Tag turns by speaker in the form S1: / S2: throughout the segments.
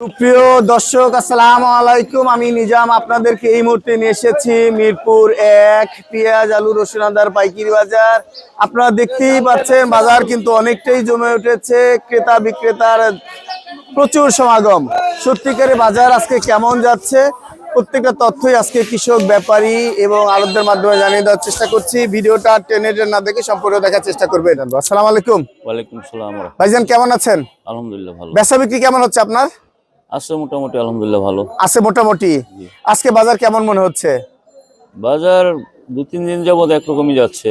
S1: সুপ্রিয় দর্শক আসসালাম আলাইকুম। আমি নিজাম আপনাদেরকে এই মুহূর্তে নিয়ে এসেছি মিরপুর এক পেঁয়াজ আলু রসুন আদার পাইকারি বাজার। আপনারা দেখতেই পাচ্ছেন বাজার কিন্তু অনেকটাই জমে উঠেছে। ক্রেতা বিক্রেতার প্রচুর সমাগম। সত্যিকারে বাজার আজকে কেমন যাচ্ছে? প্রত্যেকটা তথ্যই আজকে কৃষক ব্যাপারী এবং আলোকদের মাধ্যমে জানিয়ে দেওয়ার চেষ্টা করছি। ভিডিওটা টেনে টেনে না দেখে সম্পূর্ণ দেখার চেষ্টা করবেন। আসসালামু আলাইকুম।
S2: ওয়ালাইকুম সালাম
S1: ভাইজান কেমন আছেন?
S2: আলহামদুলিল্লাহ ভালো।
S1: বেচা বিক্রি কেমন হচ্ছে আপনার?
S2: আছে মোটামুটি আলহামদুলিল্লাহ ভালো।
S1: আছে মোটামুটি। আজকে বাজার কেমন মনে হচ্ছে?
S2: বাজার দু তিন দিন যাবৎ একরকমই যাচ্ছে।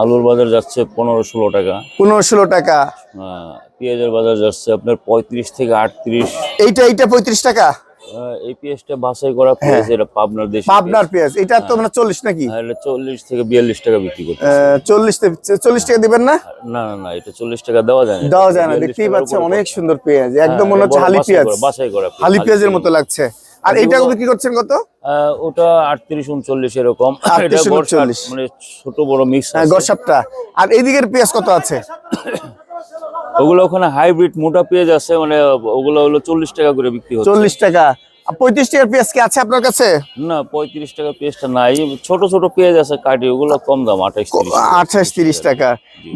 S2: আলুর বাজার যাচ্ছে পনেরো ষোলো টাকা।
S1: পনেরো ষোলো টাকা।
S2: পেঁয়াজের বাজার যাচ্ছে আপনার পঁয়ত্রিশ থেকে আটত্রিশ।
S1: এইটা এইটা পঁয়ত্রিশ টাকা?
S2: এই পেঁয়াজটা বাছাই করা পেঁয়াজ এটা পাবনার দেশি
S1: পাবনার পেঁয়াজ। এটা তো মানে চল্লিশ নাকি?
S2: পেঁয়াজ। এটা চল্লিশ থেকে বিয়াল্লিশ টাকা বিক্রি করতে
S1: আহ, চল্লিশ তে- চল্লিশ টাকা দিবেন না?
S2: না না না এটা চল্লিশ টাকা দেওয়া যায় না।
S1: দেওয়া যায় না। দেখতেই পাচ্ছেন অনেক সুন্দর পেঁয়াজ। একদম
S2: হ্যাঁ,
S1: মনে হচ্ছে হালি পেঁয়াজ।
S2: বাছাই করা
S1: হালি পেঁয়াজের মতো লাগছে। আর এইটা বিক্রি করছেন কত?
S2: ওটা আটত্রিশ উনচল্লিশ এরকম। এটা বর্ষার
S1: 39
S2: মানে ছোট বড় মিক্স
S1: হ্যাঁ গসাপটা আর এইদিকের পেঁয়াজ কত আছে?
S2: ওগুলো ওখানে হাইব্রিড মোটা পেঁয়াজ আছে মানে ওগুলো হলো চল্লিশ টাকা করে বিক্রি হচ্ছে।
S1: চল্লিশ টাকা। পঁয়ত্রিশ টাকার পেঁয়াজ কি আছে আপনার কাছে?
S2: না পঁয়ত্রিশ টাকার পেঁয়াজটা নাই। ছোট ছোট পেঁয়াজ আছে কাটি ওগুলো কম দাম টাকা।
S1: আঠাশ তিরিশ টাকা।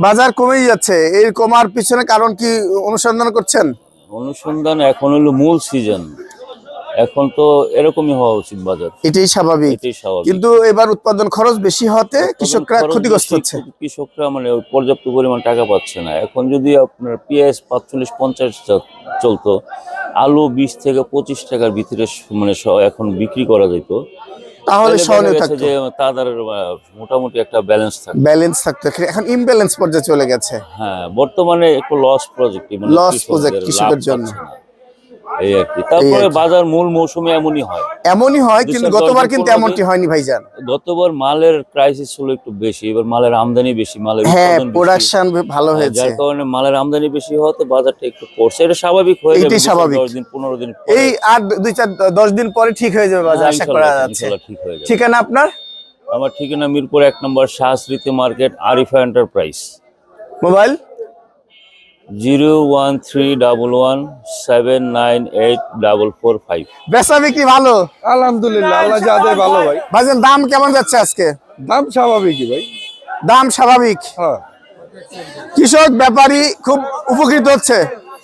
S1: বাজার কমেই যাচ্ছে। এই কমার পিছনে কারণ কি অনুসন্ধান করছেন?
S2: অনুসন্ধান এখন হলো মূল সিজন। এখন তো এরকমই হওয়া উচিত বাজার।
S1: এটাই স্বাভাবিক।
S2: এটাই স্বাভাবিক।
S1: কিন্তু এবার উৎপাদন খরচ বেশি হতে কৃষকরা ক্ষতিগ্রস্ত হচ্ছে।
S2: কৃষকরা মানে পর্যাপ্ত পরিমাণ টাকা পাচ্ছে না। এখন যদি আপনার পেঁয়াজ পাঁচচল্লিশ পঞ্চাশ চলতো আলু বিশ থেকে পঁচিশ টাকার ভিতরে মানে এখন বিক্রি করা যেত
S1: তাহলে সহনীয় থাকতো।
S2: যে তাদের মোটামুটি একটা ব্যালেন্স থাকে
S1: ব্যালেন্স থাকতো। এখন ইমব্যালেন্স পর্যায়ে চলে গেছে।
S2: হ্যাঁ বর্তমানে একটু লস প্রজেক্ট মানে প্রজেক্ট
S1: কৃষকের জন্য।
S2: এই আর কি। তারপরে বাজার মূল মৌসুমে এমনই হয়।
S1: এমনই হয় কিন্তু গতবার কিন্তু এমনটি হয়নি ভাইজান।
S2: গতবার মালের ক্রাইসিস হলো একটু বেশি এবার মালের আমদানি বেশি মালের
S1: হ্যাঁ। প্রোডাকশন ভালো
S2: হ্যাঁ,
S1: হয়েছে।
S2: যার কারণে মালের আমদানি বেশি হওয়াতে বাজারটা একটু পড়ছে। এটা স্বাভাবিক হয়ে যাবে
S1: স্বাভাবিক।
S2: দশ দিন পনেরো দিন
S1: এই আর দুই চার দশ দিন পরে ঠিক হয়ে যাবে বাজার
S2: হ্যাঁ,
S1: আশা করা যাচ্ছে।
S2: ঠিক হয়ে যাবে।
S1: ঠিকানা আপনার?
S2: আমার ঠিকানা মিরপুর এক নম্বর Shahsmriti market Arifa enterprise
S1: mobile?
S2: Zero one three double one seven nine eight double four five.
S1: বেচা বিক্রি ভালো?
S3: আলহামদুলিল্লাহ আল্লাহ যা দেয় ভালো ভাই।
S1: ভাইজান দাম কেমন যাচ্ছে আজকে?
S3: দাম স্বাভাবিকই ভাই।
S1: দাম স্বাভাবিক।
S3: হ্যাঁ।
S1: কৃষক ব্যাপারী খুব উপকৃত হচ্ছে।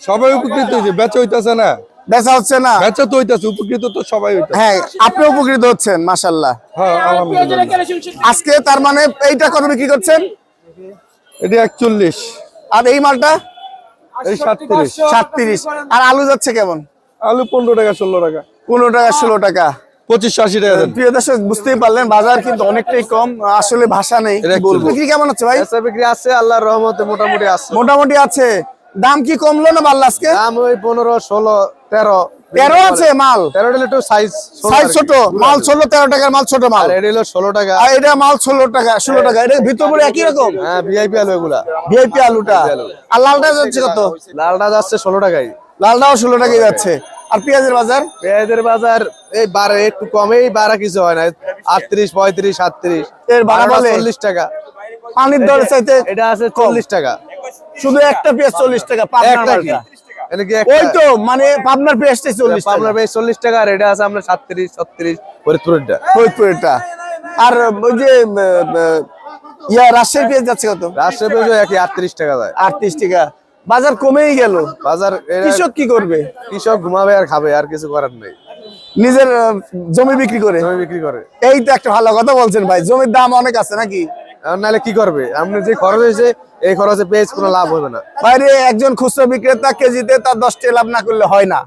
S3: সবাই উপকৃত হচ্ছে বেচা হইতেছে না।
S1: বেচা হচ্ছে না।
S3: বেচা তো হইতাছে উপকৃত তো সবাই হইতাছে।
S1: হ্যাঁ আপনি উপকৃত হচ্ছেন মাসাল্লাহ
S3: হ্যাঁ আলহামদুলিল্লাহ।
S1: আজকে তার মানে এইটা কত বিক্রি করছেন?
S3: এটি একচল্লিশ।
S1: আর এই মালটা?
S3: এই সাতত্রিশ।
S1: সাতত্রিশ। আর আলু যাচ্ছে কেমন?
S3: আলু পনেরো টাকা ষোলো টাকা।
S1: পনেরো টাকা ষোলো টাকা।
S3: পঁচিশ আশি টাকা দেন।
S1: প্রিয় দর্শক বুঝতেই পারলেন বাজার কিন্তু অনেকটাই কম আসলে ভাষা নেই বিক্রি কেমন হচ্ছে ভাই?
S4: বিক্রি আছে আল্লাহর রহমতে মোটামুটি আছে।
S1: মোটামুটি আছে। দাম কি কমলো না বাড়লো আজকে?
S4: দাম ওই পনেরো ষোলো তেরো।
S1: তেরো আছে মাল।
S4: তেরো দিলে একটু সাইজ
S1: সাইজ ছোট। মাল ষোলো তেরো টাকার মাল ছোট মাল।
S4: এটা হলো ষোলো টাকা।
S1: আর এটা মাল ষোলো টাকা ষোলো টাকা। এটা ভিতর পুরো একই রকম।
S4: হ্যাঁ ভিআইপি আলু এগুলা।
S1: ভিআইপি আলুটা। আর লালটা যাচ্ছে কত?
S4: লালটা যাচ্ছে ষোলো টাকাই
S1: লালটাও ষোলো টাকাই যাচ্ছে। আর পেঁয়াজের বাজার?
S4: পেঁয়াজের বাজার এই বারে একটু কমেই বাড়া কিছু হয় না। আটত্রিশ পঁয়ত্রিশ সাতত্রিশ।
S1: এর বাড়া বলে?
S4: চল্লিশ টাকা।
S1: পানির দর চাইতে
S4: এটা আছে চল্লিশ টাকা।
S1: শুধু একটা পেঁয়াজ চল্লিশ টাকা
S4: একটা
S1: ওই তো মানে পাবনার পেঁয়াজটাই চল্লিশ টাকা।
S4: আপনার চল্লিশ টাকা আর এটা আছে আপনার সাতত্রিশ ছত্রিশ। ফরিদপুরেরটা।
S1: ফরিদপুরেরটা আর ওই যে আহ, আহ, ইয়া রাজশাহী পেঁয়াজ যাচ্ছে কত?
S4: রাজশাহী পেঁয়াজও একই আটত্রিশ টাকা যায়।
S1: আটত্রিশ টাকা। বাজার কমেই গেল।
S4: বাজার
S1: কৃষক কি করবে?
S4: কৃষক ঘুমাবে আর খাবে আর কিছু করার নেই।
S1: নিজের জমি বিক্রি করে।
S4: জমি বিক্রি করে।
S1: এই তো একটা ভালো কথা বলছেন ভাই। জমির দাম অনেক আছে নাকি?
S4: নাহলে কি করবে? আপনি যে খরচ হয়েছে এই খরচে পেঁয়াজ কোনো লাভ হবে না।
S1: বাইরে একজন খুচরা বিক্রেতা কেজিতে তার দশটি লাভ না করলে হয় না।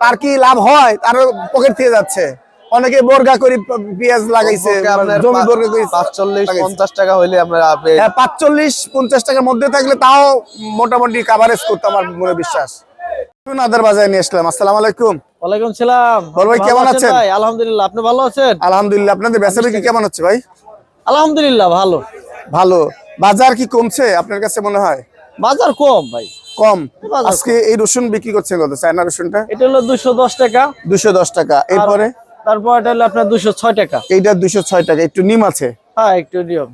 S1: তার কি লাভ হয়? তার পকেট থেকে যাচ্ছে। অনেকে বোরগা করে পেঁয়াজ লাগাইছে জমি
S4: পা-
S1: করে
S4: পাঁচচল্লিশ পঞ্চাশ টাকা হইলে আমরা
S1: হ্যাঁ পাঁচচল্লিশ পঞ্চাশ টাকার মধ্যে থাকলে তাও মোটামুটি কাভারেজ করতো আমার মনে বিশ্বাস। নাদার বাজারে নিয়ে আসলাম। আসসালামু আলাইকুম।
S5: ওয়ালাইকুম সালাম।
S1: ভাই, কেমন আছেন?
S5: ভাই? আলহামদুলিল্লাহ আপনি ভালো আছেন?
S1: আলহামদুলিল্লাহ আপনাদের বেচা বিক্রি কেমন হচ্ছে ভাই?
S5: আলহামদুলিল্লাহ ভালো।
S1: ভালো। বাজার কি কমছে আপনার কাছে মনে হয়?
S5: বাজার কম ভাই।
S1: কম। আজকে এই রসুন বিক্রি করছে কত? চায়না রসুনটা?
S5: এটা হলো দুশো দশ টাকা।
S1: দুশো দশ টাকা। এরপরে?
S5: তারপর এটা হলো আপনার দুশো ছয় টাকা।
S1: এইটা দুশো ছয় টাকা। একটু নিম আছে?
S5: হ্যাঁ একটু নিয়ম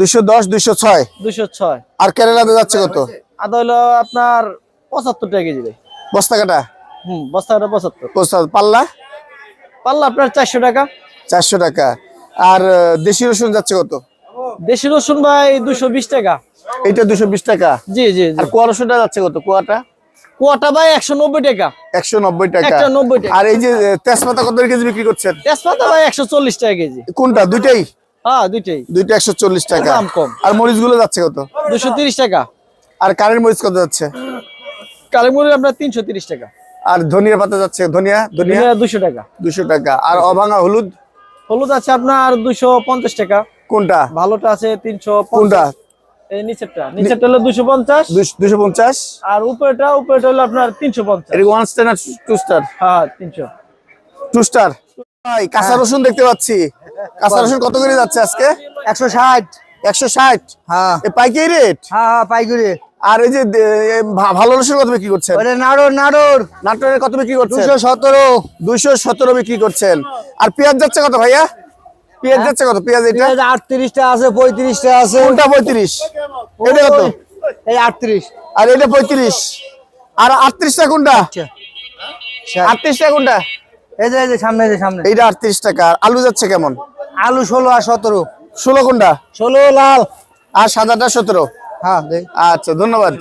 S1: দুশো দশ দুশো ছয়?
S5: দুশো ছয়।
S1: আর কেরালাতে যাচ্ছে কত?
S5: আদা হলো আপনার পঁচাত্তর টাকা কেজি
S1: বস্তা কাটা
S5: হুম বস্তাটা পঁচাত্তর।
S1: পঁচাত্তর। পাল্লা?
S5: পাল্লা আপনার চারশো টাকা।
S1: চারশো টাকা। আর দেশি রসুন যাচ্ছে কত?
S5: দেশি রসুন ভাই দুশো বিশ টাকা।
S1: এইটা দুশো বিশ টাকা?
S5: জি জি
S1: আর কোয়া রসুনটা যাচ্ছে কত? কোয়াটা?
S5: কুয়াটা ভাই একশো নব্বই টাকা।
S1: একশো নব্বই টাকা। আর এই যে তেজপাতা কত কেজি বিক্রি করছেন?
S5: তেজপাতা ভাই একশো চল্লিশ টাকা কেজি।
S1: কোনটা? দুইটাই?
S5: হ্যাঁ দুইটাই।
S1: দুইটা একশো চল্লিশ টাকা।
S5: দাম কম।
S1: আর মরিচগুলো যাচ্ছে কত?
S5: দুশো তিরিশ টাকা।
S1: আর কারেন্ট মরিচ কত যাচ্ছে?
S5: কালিমুড়ি আপনার তিনশো তিরিশ টাকা।
S1: আর ধনিয়া পাতা যাচ্ছে? ধনিয়া? ধনিয়া?
S5: দুশো টাকা।
S1: দুশো টাকা। আর অভাঙা হলুদ?
S5: হলুদ আছে আপনার দুশো পঞ্চাশ টাকা।
S1: কোনটা?
S5: ভালোটা আছে তিনশো
S1: কোনটা?
S5: এই নিচেরটা। নিচেরটা হলো দুশো পঞ্চাশ।
S1: দুশো পঞ্চাশ?
S5: আর উপরেটা উপরেটা হলো আপনার
S1: এটা ওয়ান স্টার না টু স্টার
S5: হ্যাঁ
S1: টু স্টার ভাই কাঁচা রসুন দেখতে পাচ্ছি। কাঁচা রসুন কত করে যাচ্ছে আজকে?
S4: একশো ষাট।
S1: একশো ষাট?
S4: হ্যাঁ।
S1: এ পাইকারি রেট
S4: হ্যাঁ হ্যাঁ পাইগুড়ি
S1: আর এই যে ভালো রসুন কত বিক্রি করছেন?
S4: নাড়র নাড়র।
S1: নাটোরের কত বিক্রি করছেন? দুইশো সতেরো বিক্রি করছেন। আর পেঁয়াজ যাচ্ছে কত ভাইয়া? পেঁয়াজ যাচ্ছে কত? পেঁয়াজ এটা?
S4: আটত্রিশটা আছে পঁয়ত্রিশটা আছে।
S1: কোনটা পঁয়ত্রিশ? এটা কত?
S4: এই আটত্রিশ।
S1: আর এটা পঁয়ত্রিশ। আর আটত্রিশটা কোনটা?
S4: আচ্ছা।
S1: আটত্রিশটা কোনটা?
S4: এই যে এই যে সামনে এই যে সামনে।
S1: এইটা টাকা। আর আলু যাচ্ছে কেমন?
S4: আলু ষোলো আর সতেরো।
S1: ষোলো কোনটা?
S4: ষোলো লাল।
S1: আর সাদাটা সতেরো।
S4: হ্যাঁ
S1: আচ্ছা ধন্যবাদ।